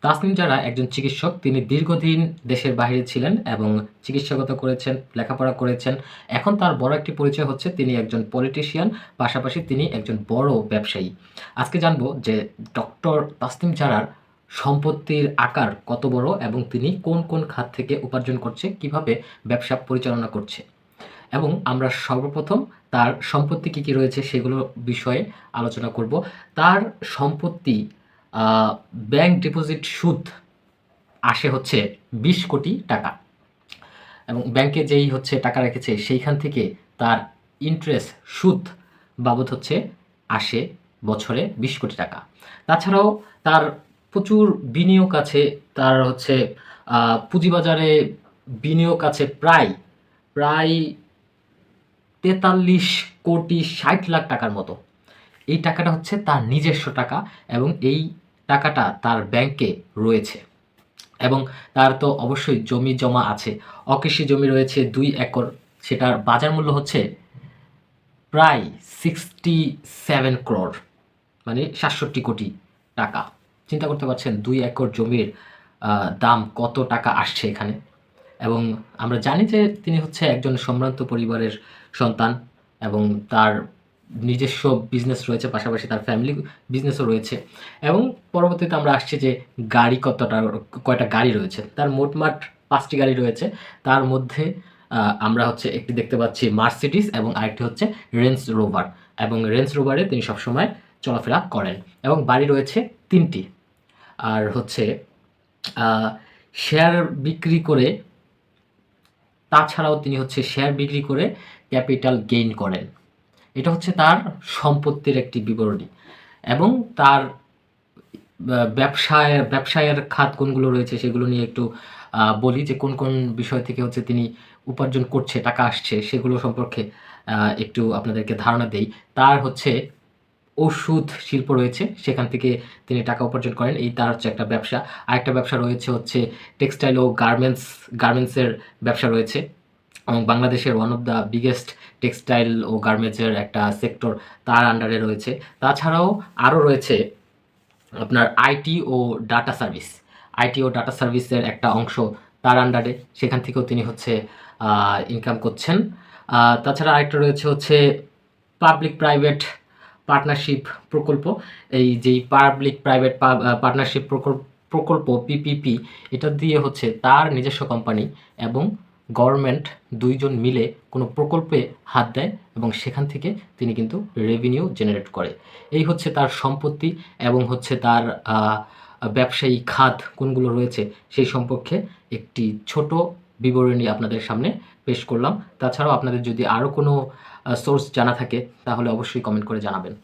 তাসনিম যারা একজন চিকিৎসক। তিনি দীর্ঘদিন দেশের বাইরে ছিলেন এবং চিকিৎসাগত করেছেন, লেখাপড়া করেছেন। এখন তার বড় একটি পরিচয় হচ্ছে তিনি একজন পলিটিশিয়ান পাশাপাশি তিনি একজন বড় ব্যবসায়ী। আজকে জানব যে ডক্টর তাসনিম জারার সম্পত্তির আকার কত বড় এবং তিনি কোন কোন খাত থেকে উপার্জন করছে, কীভাবে ব্যবসা পরিচালনা করছে। এবং আমরা সর্বপ্রথম তার সম্পত্তি কী কী রয়েছে সেগুলো বিষয়ে আলোচনা করব। তার সম্পত্তি ব্যাংক ডিপোজিট সুদ আসে হচ্ছে বিশ কোটি টাকা। এবং ব্যাংকে যেই হচ্ছে টাকা রেখেছে, সেইখান থেকে তার ইন্টারেস্ট সুদ বাবদ হচ্ছে আসে বছরে বিশ কোটি টাকা। তাছাড়াও তার প্রচুর বিনিয়োগ আছে, তার হচ্ছে পুঁজিবাজারে বিনিয়োগ আছে প্রায় প্রায় তেতাল্লিশ কোটি ষাট লাখ টাকার মতো। এই টাকাটা হচ্ছে তার নিজস্ব টাকা এবং এই টাকাটা তার ব্যাংকে রয়েছে। এবং তার তো অবশ্যই জমি জমা আছে। অকৃষি জমি রয়েছে দুই একর। সেটার বাজার মূল্য হচ্ছে প্রায় সিক্সটি সেভেন ক্রোর মানে সাতষট্টি কোটি টাকা। চিন্তা করতে পারছেন দুই একর জমির দাম কত টাকা আসছে এখানে? এবং আমরা জানি যে তিনি হচ্ছে একজন সম্ভ্রান্ত পরিবারের সন্তান এবং তার নিজস্ব বিজনেস রয়েছে, পাশাপাশি তার ফ্যামিলি বিজনেসও রয়েছে। এবং পরবর্তীতে আমরা আসছি যে গাড়ি কতটা, কয়টা গাড়ি রয়েছে। তার মোটমাট পাঁচটি গাড়ি রয়েছে। তার মধ্যে আমরা হচ্ছে একটি দেখতে পাচ্ছি মার্সিডিস এবং আরেকটি হচ্ছে রেঞ্জ রোভার এবং রেঞ্জ রোভারে তিনি সবসময় চলাফেরা করেন। এবং বাড়ি রয়েছে তিনটি। আর হচ্ছে শেয়ার বিক্রি করে, তাছাড়াও তিনি হচ্ছে শেয়ার বিক্রি করে ক্যাপিটাল গেইন করেন। এটা হচ্ছে তার সম্পত্তির একটি বিবরণী এবং তার ব্যবসায়, ব্যবসায়ের খাত কোনগুলো রয়েছে, সেগুলো নিয়ে একটু বলি যে কোন কোন বিষয় থেকে হচ্ছে তিনি উপার্জন করছে, টাকা আসছে, সেগুলো সম্পর্কে একটু আপনাদেরকে ধারণা দেই। তার হচ্ছে ওষুধ শিল্প রয়েছে, সেখান থেকে তিনি টাকা উপার্জন করেন। এই তার হচ্ছে একটা ব্যবসা। আরেকটা ব্যবসা রয়েছে হচ্ছে টেক্সটাইল ও গার্মেন্টস, গার্মেন্টসের ব্যবসা রয়েছে। এবং বাংলাদেশের one of the biggest textile ও গার্মেন্টসের একটা সেক্টর তার আন্ডারে রয়েছে। তাছাড়াও আরও রয়েছে আপনার আইটি ও ডাটা সার্ভিস আইটি ও ডাটা সার্ভিসের একটা অংশ তার আন্ডারে সেখান থেকেও তিনি হচ্ছে ইনকাম করছেন। তাছাড়া আরেকটা রয়েছে হচ্ছে পাবলিক প্রাইভেট পার্টনারশিপ প্রকল্প। এই যেই পাবলিক প্রাইভেট পার্টনারশিপ প্রকল্প প্রকল্প পিপিপি এটা দিয়ে হচ্ছে তার নিজস্ব কোম্পানি এবং গভর্নমেন্ট দুইজন মিলে কোনো প্রকল্পে হাত দেয় এবং সেখান থেকে তিনি কিন্তু রেভিনিউ জেনারেট করে। এই হচ্ছে তার সম্পত্তি এবং হচ্ছে তার ব্যবসায়ী খাত কোনগুলো রয়েছে সেই সম্পর্কে একটি ছোট বিবরণী আপনাদের সামনে পেশ করলাম। তাছাড়াও আপনাদের যদি আরও কোনো সোর্স জানা থাকে তাহলে অবশ্যই কমেন্ট করে জানাবেন।